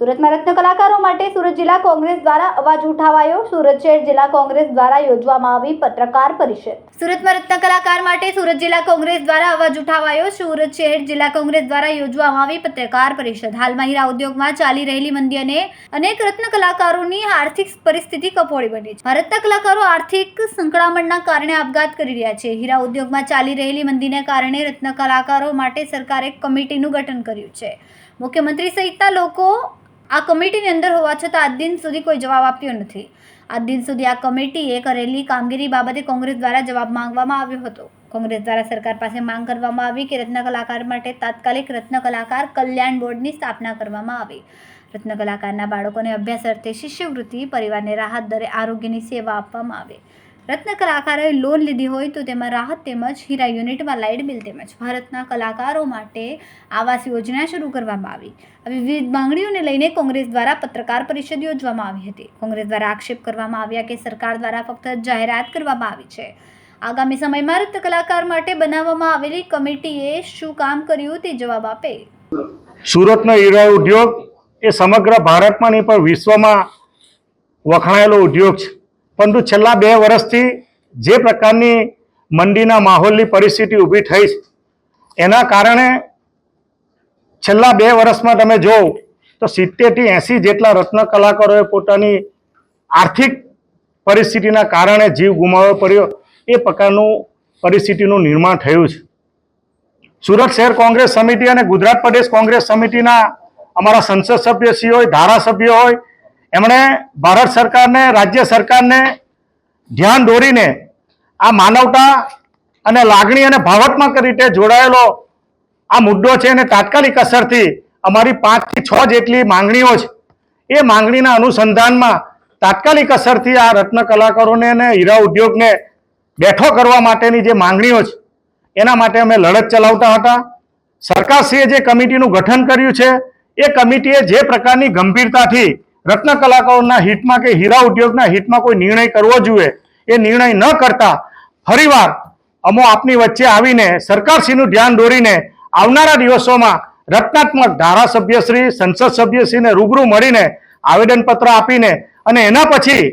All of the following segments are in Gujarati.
સુરતમાં રત્ન કલાકારો માટે સુરત જિલ્લા કોંગ્રેસ દ્વારા અવાજ ઉઠાવાયો. સુરત શહેર જિલ્લા કોંગ્રેસ દ્વારા યોજવામાં આવી પત્રકાર પરિષદ. સુરતમાં રત્ન કલાકાર માટે સુરત જિલ્લા કોંગ્રેસ દ્વારા અવાજ ઉઠાવાયો. સુરત શહેર જિલ્લા કોંગ્રેસ દ્વારા યોજવામાં આવી પત્રકાર પરિષદ. હાલમાં હીરા ઉદ્યોગમાં ચાલી રહેલી મંદી અને અનેક રત્ન કલાકારોની આર્થિક પરિસ્થિતિ કફોડી બની છે. ભારતના કલાકારો આર્થિક સંકળામણના કારણે આપઘાત કરી રહ્યા છે. હીરા ઉદ્યોગમાં ચાલી રહેલી મંદીને કારણે રત્ન કલાકારો માટે સરકારે કમિટીનું ગઠન કર્યું છે. મુખ્યમંત્રી સહિતના લોકો આ કમિટીની અંદર હોવા છતાં આજ દિન સુધી કોઈ જવાબ આપ્યો નથી. આજ દિન સુધી આ કમિટીએ કરેલી કામગીરી બાબતે કોંગ્રેસ દ્વારા જવાબ માંગવામાં આવ્યો હતો. કોંગ્રેસ દ્વારા સરકાર પાસે માંગ કરવામાં આવી કે રત્ન કલાકાર માટે તાત્કાલિક રત્ન કલાકાર કલ્યાણ બોર્ડની સ્થાપના કરવામાં આવી. રત્ન કલાકારના બાળકોને અભ્યાસ અર્થે શિષ્યવૃત્તિ, પરિવારને રાહત દરે આરોગ્યની સેવા આપવામાં આવે. રત્ન કલાકારોએ લોન લીધી હોય તો તેમાં રાહત તેમજ હીરા યુનિટમાં લાઇટ બિલ તેમજ ભારતના કલાકારો માટે આવાસ યોજના શરૂ કરવામાં આવી. આવી વિવિધ માંગણીઓને લઈને કોંગ્રેસ દ્વારા પત્રકાર પરિષદ યોજવામાં આવી હતી. કોંગ્રેસ દ્વારા આક્ષેપ કરવામાં આવ્યા કે સરકાર દ્વારા ફક્ત જાહેરાત કરવામાં આવી છે. આગામી સમયમાં રત્ન કલાકાર માટે બનાવવામાં આવેલી કમિટીએ શું કામ કર્યું તે જવાબ આપે. સુરતનો હીરા ઉદ્યોગ એ સમગ્ર ભારતમાં નહીં પણ વિશ્વમાં વખણાયેલો ઉદ્યોગ છે. પરંતુ છેલ્લા બે વર્ષથી જે પ્રકારની મંદીના માહોલની પરિસ્થિતિ ઊભી થઈ એના કારણે છેલ્લા બે વર્ષમાં તમે જોવ તો સિત્તેરથી એંસી જેટલા રત્ન કલાકારોએ પોતાની આર્થિક પરિસ્થિતિના કારણે જીવ ગુમાવવો પડ્યો. એ પ્રકારનું પરિસ્થિતિનું નિર્માણ થયું છે. સુરત શહેર કોંગ્રેસ સમિતિ અને ગુજરાત પ્રદેશ કોંગ્રેસ સમિતિના અમારા સંસદ સભ્યશ્રી હોય, ધારાસભ્ય હોય એમણે ભારત સરકારને, રાજ્ય સરકારને ધ્યાન દોરીને આ માનવતા અને લાગણી અને ભાવાત્મક રીતે જોડાયેલો આ મુદ્દો છે અને તાત્કાલિક અસરથી અમારી પાંચથી છ જેટલી માંગણીઓ છે, એ માંગણીના અનુસંધાનમાં તાત્કાલિક અસરથી આ રત્ન કલાકારોને અને હીરા ઉદ્યોગને બેઠો કરવા માટેની જે માંગણીઓ છે, એના માટે અમે લડત ચલાવતા હતા. સરકારશ્રીએ જે કમિટીનું ગઠન કર્યું છે, એ કમિટીએ જે પ્રકારની ગંભીરતાથી રત્ન કલાકારોના હિતમાં કે હીરા ઉદ્યોગના હિતમાં કોઈ નિર્ણય કરવો જોઈએ. એ નિર્ણય ન કરતા ફરીવાર અમો આપની વચ્ચે આવીને સરકારશ્રીનું ધ્યાન દોરીને આવનારા દિવસોમાં રત્નાત્મક ધારાસભ્યશ્રી સંસદ સભ્યશ્રીને રૂબરૂ મળીને આવેદનપત્ર આપીને અને એના પછી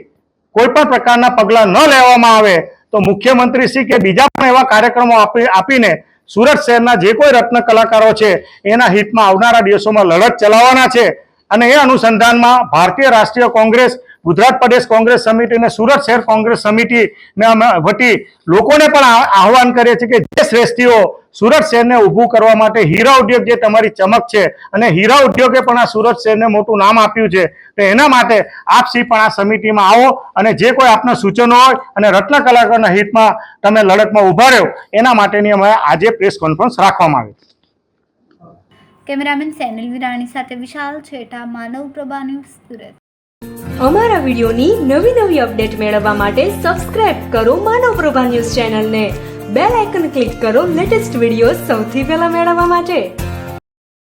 કોઈ પણ પ્રકારના પગલાં ન લેવામાં આવે તો મુખ્યમંત્રી શ્રી કે બીજા પણ એવા કાર્યક્રમો આપી, આપીને સુરત શહેરના જે કોઈ રત્ન કલાકારો છે એના હિતમાં આવનારા દિવસોમાં લડત ચલાવવાના છે. અને એ અનુસંધાનમાં ભારતીય રાષ્ટ્રીય કોંગ્રેસ, ગુજરાત પ્રદેશ કોંગ્રેસ સમિતિ અને સુરત શહેર કોંગ્રેસ સમિતિને અમે વતી લોકોને પણ આહવાન કરીએ છીએ કે જે શ્રેષ્ઠીઓ સુરત શહેરને ઊભું કરવા માટે હીરા ઉદ્યોગ જે તમારી ચમક છે અને હીરા ઉદ્યોગે પણ આ સુરત શહેરને મોટું નામ આપ્યું છે, તો એના માટે આપ પણ આ સમિતિમાં આવો અને જે કોઈ આપના સૂચનો હોય અને રત્ન કલાકારના હિતમાં તમે લડતમાં ઊભા રહ્યો, એના માટેની અમે આજે પ્રેસ કોન્ફરન્સ રાખવામાં આવી. કેમેરામેન સેનિલ વિરાણી સાથે વિશાલ છેઠા માનવ પ્રભા ન્યૂઝ સુરત. અમારા વિડીયોની નવી નવી અપડેટ મેળવવા માટે સબસ્ક્રાઇબ કરો માનવ પ્રભા ન્યૂઝ ચેનલને. બેલ આઇકન ક્લિક કરો લેટેસ્ટ વીડિયો સૌથી પહેલા મેળવવા માટે.